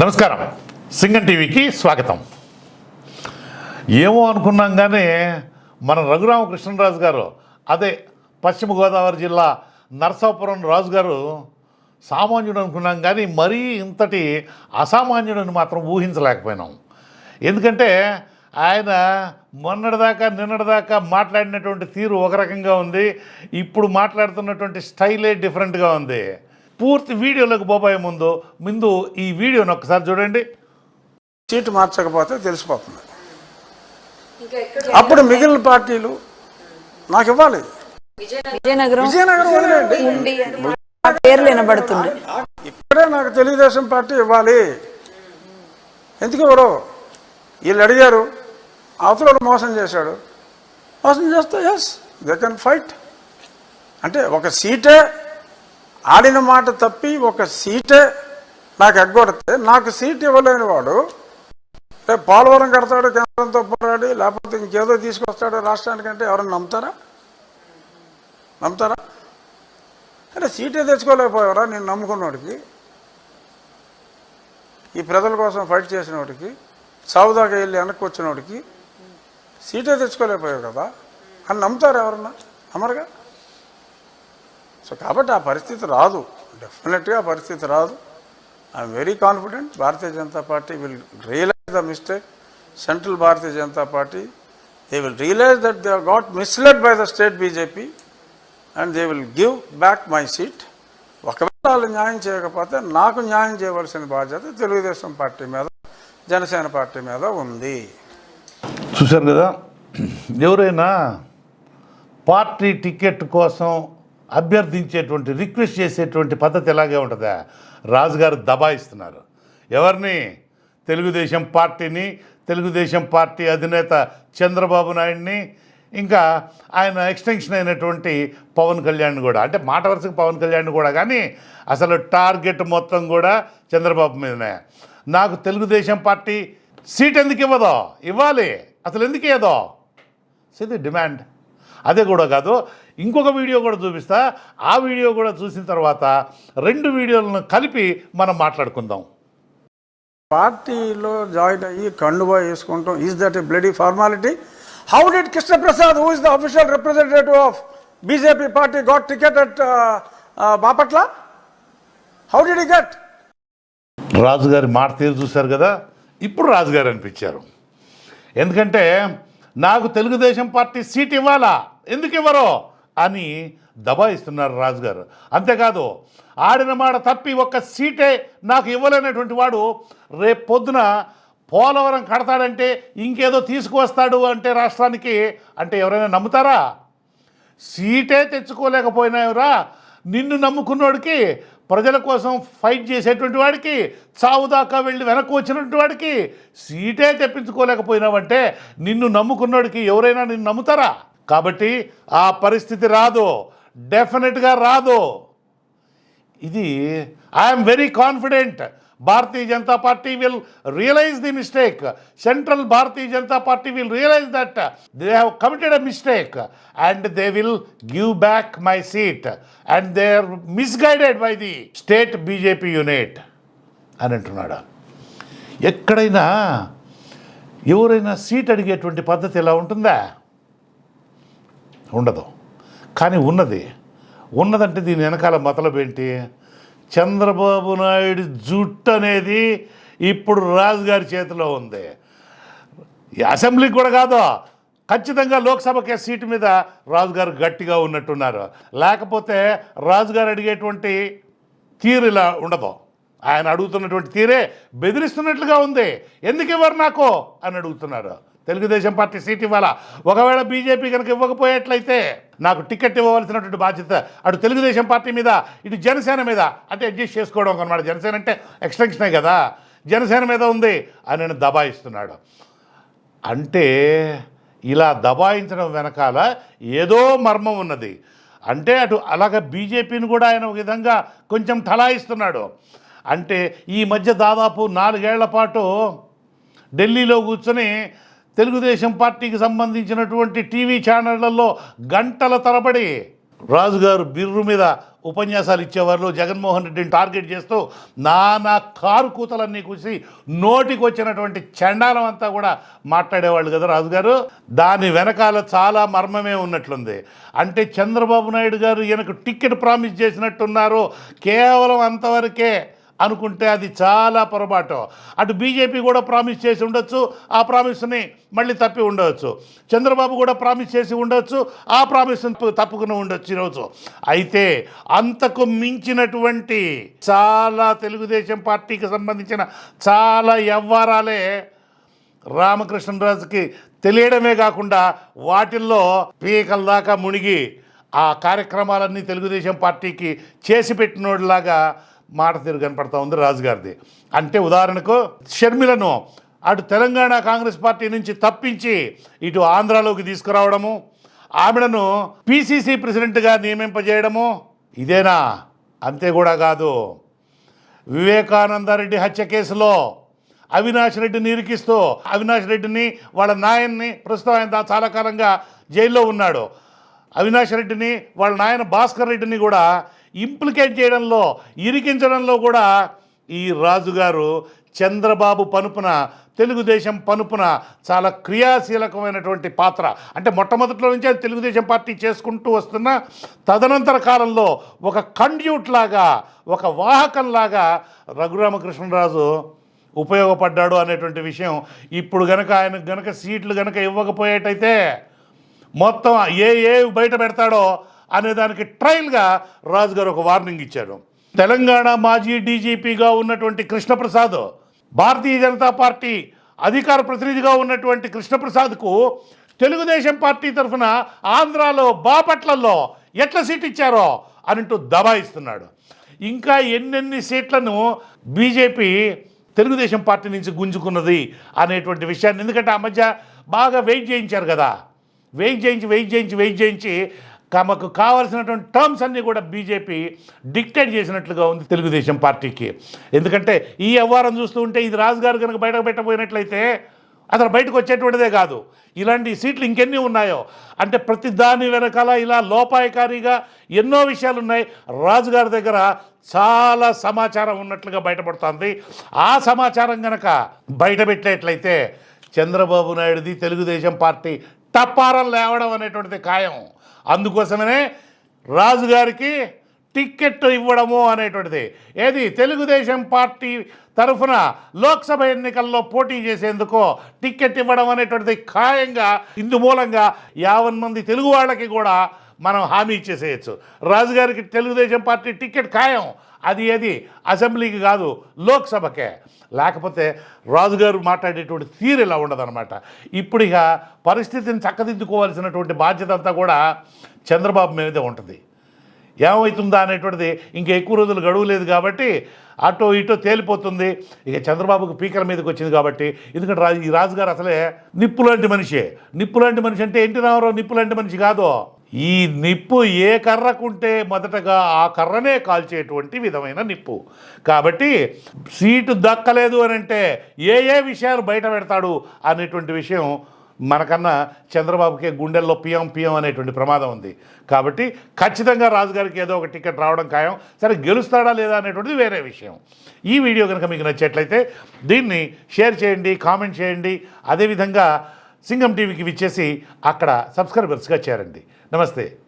నమస్కారం. సింగన్ టీవీకి స్వాగతం. ఏమో అనుకున్నాం కానీ మన రఘురామకృష్ణరాజు గారు అదే పశ్చిమ గోదావరి జిల్లా నరసాపురం రాజు గారు సామాన్యుడు అనుకున్నాం కానీ మరీ ఇంతటి అసామాన్యుడని మాత్రం ఊహించలేకపోయినాం. ఎందుకంటే ఆయన మొన్నటిదాకా నిన్నటిదాకా మాట్లాడినటువంటి తీరు ఒక రకంగా ఉంది. ఇప్పుడు మాట్లాడుతున్నటువంటి స్టైలే డిఫరెంట్గా ఉంది. పూర్తి వీడియోలోకి పోబోయే ముందు ముందు ఈ వీడియోని ఒక్కసారి చూడండి. సీటు మార్చకపోతే తెలిసిపోతుంది. అప్పుడు మిగిలిన పార్టీలు నాకు ఇవ్వాలి. విజయనగరం పేర్లు వినబడుతుంది ఇప్పుడే నాకు తెలుగుదేశం పార్టీ ఇవ్వాలి. ఎందుకు ఇవ్వరు వీళ్ళు అడిగారు. అవతల మోసం చేశాడు. మోసం చేస్తే ఎస్ దే కెన్ ఫైట్ అంటే ఒక సీటే ఆడిన మాట తప్పి ఒక సీటే నాకు ఎగ్గొడితే నాకు సీట్ ఇవ్వలేని వాడు రేపు పోలవరం కడతాడు కేంద్రంతో పోరాడి లేకపోతే ఇంకేదో తీసుకొస్తాడు రాష్ట్రానికంటే ఎవరైనా నమ్ముతారా? నమ్ముతారా? అంటే సీటే తెచ్చుకోలేకపోయారా? నేను నమ్ముకున్నవాడికి ఈ ప్రజల కోసం ఫైట్ చేసినవాడికి సావుదాకా వెళ్ళి వెనక్కి వచ్చినవాడికి సీటే తెచ్చుకోలేకపోయావు కదా? అని నమ్ముతారు ఎవరన్నా? అమరుగా సో కాబట్టి ఆ పరిస్థితి రాదు. డెఫినెట్గా పరిస్థితి రాదు. I'm very confident Bharatiya Janata party will realise the mistake central Bharatiya Janata party they will realise that they got misled by the state BJP and they will give back my seat ఒకవేళ వాళ్ళు న్యాయం చేయకపోతే నాకు న్యాయం చేయవలసిన బాధ్యత Telugu Desam party మీద Janasena party మీద ఉంది. చూశారు కదా? ఎవరైనా పార్టీ టికెట్ కోసం అభ్యర్థించేటువంటి రిక్వెస్ట్ చేసేటువంటి పద్ధతి ఎలాగే ఉంటుందా? రాజుగారు దబాయిస్తున్నారు. ఎవరిని? తెలుగుదేశం పార్టీని తెలుగుదేశం పార్టీ అధినేత చంద్రబాబు నాయుడిని ఇంకా ఆయన ఎక్స్టెన్షన్ అయినటువంటి పవన్ కళ్యాణ్ కూడా. అంటే మాట వరుసకు పవన్ కళ్యాణ్ కూడా కానీ అసలు టార్గెట్ మొత్తం కూడా చంద్రబాబు మీదనే. నాకు తెలుగుదేశం పార్టీ సీట్ ఎందుకు ఇవ్వదో? ఇవ్వాలి. అసలు ఎందుకు ఇవ్వదో ఇది డిమాండ్ అదే కూడా కాదు ఇంకొక వీడియో కూడా చూపిస్తా. ఆ వీడియో కూడా చూసిన తర్వాత రెండు వీడియోలను కలిపి మనం మాట్లాడుకుందాం. పార్టీలో జాయిన్ అయ్యి కండువా వేసుకుంటాం. Is that a bloody formality how did Krishnaprasad who is the official representative of BJP party got ticket at Bapatla how did get రాజుగారి మాట తీరు చూశారు కదా? ఇప్పుడు రాజుగారు అనిపించారు. ఎందుకంటే నాకు తెలుగుదేశం పార్టీ సీట్ ఇవ్వాలా? ఎందుకు ఇవ్వరో అని దబాయిస్తున్నారు రాజుగారు. అంతేకాదు ఆడిన మాట తప్పి ఒక్క సీటే నాకు ఇవ్వలేనటువంటి వాడు రేపు పొద్దున పోలవరం కడతాడంటే ఇంకేదో తీసుకువస్తాడు అంటే రాష్ట్రానికి అంటే ఎవరైనా నమ్ముతారా? సీటే తెచ్చుకోలేకపోయినావురా. నిన్ను నమ్ముకున్నోడికి ప్రజల కోసం ఫైట్ చేసేటువంటి వాడికి చావు దాకా వెళ్ళి వెనక్కి వచ్చినటువంటి వాడికి సీటే తెప్పించుకోలేకపోయినావంటే నిన్ను నమ్ముకున్నోడికి ఎవరైనా నిన్ను నమ్ముతారా? కాబట్టి ఆ పరిస్థితి రాదు. డెఫినెట్గా రాదు. ఇది I'm very confident Bharatiya Janata party will realise the mistake central Bharatiya Janata party will realise that they have committed a mistake and they will give back my seat and they are misguided by the state BJP unit అని అంటున్నాడు. ఎక్కడైనా ఎవరైనా seat అడిగేటువంటి పద్ధతి ఎలా ఉంటుందా? ఉండదు. కానీ ఉన్నది. ఉన్నదంటే దీని వెనకాల మతలబు ఏంటి? చంద్రబాబు నాయుడు జుట్టు అనేది ఇప్పుడు రాజుగారి చేతిలో ఉంది. అసెంబ్లీకి కూడా కాదు. ఖచ్చితంగా లోక్సభకే సీటు మీద రాజుగారు గట్టిగా ఉన్నట్టున్నారు. లేకపోతే రాజుగారు అడిగేటువంటి తీరు ఇలా ఉండదు. ఆయన అడుగుతున్నటువంటి తీరే బెదిరిస్తున్నట్లుగా ఉంది. ఎందుకు ఇవ్వరు నాకు? అని అడుగుతున్నారు. తెలుగుదేశం పార్టీ సీట్ ఇవ్వాలా? ఒకవేళ బీజేపీ కనుక ఇవ్వకపోయేట్లయితే నాకు టికెట్ ఇవ్వవలసినటువంటి బాధ్యత అటు తెలుగుదేశం పార్టీ మీద ఇటు జనసేన మీద అంటే అడ్జస్ట్ చేసుకోవడం అనమాట జనసేన అంటే ఎక్స్టెన్షనే కదా. జనసేన మీద ఉంది అని నేను దబాయిస్తున్నాడు. అంటే ఇలా దబాయించడం వెనకాల ఏదో మర్మం ఉన్నది. అంటే అటు అలాగ బీజేపీని కూడా ఆయన ఒక విధంగా కొంచెం ఠలాయిస్తున్నాడు. అంటే ఈ మధ్య దాదాపు నాలుగేళ్ళ పాటు ఢిల్లీలో కూర్చొని తెలుగుదేశం పార్టీకి సంబంధించినటువంటి టీవీ ఛానళ్ళలో గంటల తరబడి రాజుగారు బిర్రు మీద ఉపన్యాసాలు ఇచ్చేవారు జగన్మోహన్ రెడ్డిని టార్గెట్ చేస్తూ నానా కారు కూతలన్నీ కూసి నోటికి వచ్చినటువంటి చండాలం అంతా కూడా మాట్లాడేవాళ్ళు కదా రాజుగారు. దాని వెనకాల చాలా మర్మమే ఉన్నట్లుంది. అంటే చంద్రబాబు నాయుడు గారు ఈయనకు టికెట్ ప్రామిస్ చేసినట్టున్నారు. కేవలం అంతవరకే అనుకుంటే అది చాలా పొరపాటు. అటు బీజేపీ కూడా ప్రామిస్ చేసి ఉండొచ్చు ఆ ప్రామిస్ని మళ్ళీ తప్పి ఉండవచ్చు చంద్రబాబు కూడా ప్రామిస్ చేసి ఉండొచ్చు ఆ ప్రామిస్ని తప్పుకుని ఉండొచ్చు ఈరోజు. అయితే అంతకు మించినటువంటి చాలా తెలుగుదేశం పార్టీకి సంబంధించిన చాలా వ్యవహారాలే రామకృష్ణరాజుకి తెలియడమే కాకుండా వాటిల్లో పీకల దాకా మునిగి ఆ కార్యక్రమాలన్నీ తెలుగుదేశం పార్టీకి చేసి పెట్టినోడిలాగా మాట తీరు కనపడతా ఉంది రాజుగారిది. అంటే ఉదాహరణకు షర్మిలను అటు తెలంగాణ కాంగ్రెస్ పార్టీ నుంచి తప్పించి ఇటు ఆంధ్రాలోకి తీసుకురావడము ఆమెను పిసిసి ప్రెసిడెంట్గా నియమింపజేయడము ఇదేనా? అంతే కూడా కాదు. వివేకానందరెడ్డి హత్య కేసులో అవినాష్ రెడ్డిని ఇరికిస్తూ అవినాష్ రెడ్డిని వాళ్ళ నాయన్ని ప్రస్తుతం ఆయన చాలా కాలంగా జైల్లో ఉన్నాడు. అవినాష్ రెడ్డిని వాళ్ళ నాయన భాస్కర్ రెడ్డిని కూడా ఇంప్లికేట్ చేయడంలో ఇరికించడంలో కూడా ఈ రాజుగారు చంద్రబాబు పనుపున తెలుగుదేశం పనుపున చాలా క్రియాశీలకమైనటువంటి పాత్ర. అంటే మొట్టమొదట్లో నుంచి అది తెలుగుదేశం పార్టీ చేసుకుంటూ వస్తున్న తదనంతర కాలంలో ఒక కండ్యూట్ లాగా ఒక వాహకంలాగా రఘురామకృష్ణరాజు ఉపయోగపడ్డాడు అనేటువంటి విషయం ఇప్పుడు గనక ఆయన గనక సీట్లు గనక ఇవ్వకపోయేటైతే మొత్తం ఏ ఏ బయట పెడతాడో అనే దానికి ట్రయల్గా రాజుగారు ఒక వార్నింగ్ ఇచ్చాడు. తెలంగాణ మాజీ డీజీపీగా ఉన్నటువంటి కృష్ణప్రసాద్ భారతీయ జనతా పార్టీ అధికార ప్రతినిధిగా ఉన్నటువంటి కృష్ణప్రసాద్కు తెలుగుదేశం పార్టీ తరఫున ఆంధ్రాలో బాపట్లలో ఎట్ల సీట్ ఇచ్చారో అనంటూ దబాయిస్తున్నాడు. ఇంకా ఎన్నెన్ని సీట్లను బీజేపీ తెలుగుదేశం పార్టీ నుంచి గుంజుకున్నది అనేటువంటి విషయాన్ని ఎందుకంటే ఆ మధ్య బాగా వెయిట్ చేయించారు కదా. వెయిట్ చేయించి వెయిట్ చేయించి వెయిట్ చేయించి తమకు కావాల్సినటువంటి టర్మ్స్ అన్నీ కూడా బీజేపీ డిక్టేట్ చేసినట్లుగా ఉంది తెలుగుదేశం పార్టీకి. ఎందుకంటే ఈ వ్యవహారం చూస్తూ ఉంటే ఇది రాజుగారు కనుక బయటకు పెట్టబోయినట్లయితే అసలు బయటకు వచ్చేటువంటిదే కాదు. ఇలాంటి సీట్లు ఇంకెన్ని ఉన్నాయో? అంటే ప్రతి దాని వెనకాల ఇలా లోపాయకారిగా ఎన్నో విషయాలు ఉన్నాయి. రాజుగారి దగ్గర చాలా సమాచారం ఉన్నట్లుగా బయటపడుతుంది. ఆ సమాచారం కనుక బయటపెట్టేట్లయితే చంద్రబాబు నాయుడుది తెలుగుదేశం పార్టీ టప్పారం లేవడం అనేటువంటిది ఖాయం. అందుకోసమనే రాజుగారికి టిక్కెట్ ఇవ్వడము అనేటువంటిది. ఏది? తెలుగుదేశం పార్టీ తరఫున లోక్సభ ఎన్నికల్లో పోటీ చేసేందుకు టిక్కెట్ ఇవ్వడం అనేటువంటిది ఖాయంగా ఇందు మూలంగా యావన్ మంది తెలుగు వాళ్ళకి కూడా మనం హామీ ఇచ్చేసేయచ్చు. రాజుగారికి తెలుగుదేశం పార్టీ టిక్కెట్ ఖాయం. అది ఏది? అసెంబ్లీకి కాదు లోక్సభకే. లేకపోతే రాజుగారు మాట్లాడేటువంటి తీరు ఇలా ఉండదన్నమాట. ఇప్పుడు ఇక పరిస్థితిని చక్కదిద్దుకోవాల్సినటువంటి బాధ్యత అంతా కూడా చంద్రబాబు మీదే ఉంటుంది. ఏమవుతుందా అనేటువంటిది ఇంకా ఎక్కువ రోజులు గడువు లేదు కాబట్టి అటో ఇటో తేలిపోతుంది. ఇక చంద్రబాబుకు పీకల మీదకి వచ్చింది కాబట్టి ఎందుకంటే రాజు ఈ రాజుగారు అసలే నిప్పులాంటి మనిషి. నిప్పులాంటి మనిషి అంటే ఎన్టీ రామారావు నిప్పులాంటి మనిషి కాదు. ఈ నిప్పు ఏ కర్రకుంటే మొదటగా ఆ కర్రనే కాల్చేటువంటి విధమైన నిప్పు. కాబట్టి సీటు దక్కలేదు అని అంటే ఏ ఏ విషయాలు బయట పెడతాడు అనేటువంటి విషయం మనకన్నా చంద్రబాబుకే గుండెల్లో పియం పియం అనేటువంటి ప్రమాదం ఉంది. కాబట్టి ఖచ్చితంగా రాజుగారికి ఏదో ఒక టికెట్ రావడం ఖాయం. సరే గెలుస్తాడా లేదా అనేటువంటిది వేరే విషయం. ఈ వీడియో కనుక మీకు నచ్చేట్లయితే దీన్ని షేర్ చేయండి కామెంట్ చేయండి. అదేవిధంగా సింగం టీవీకి విచ్చేసి అక్కడ సబ్స్క్రైబర్స్గా చేరండి. నమస్తే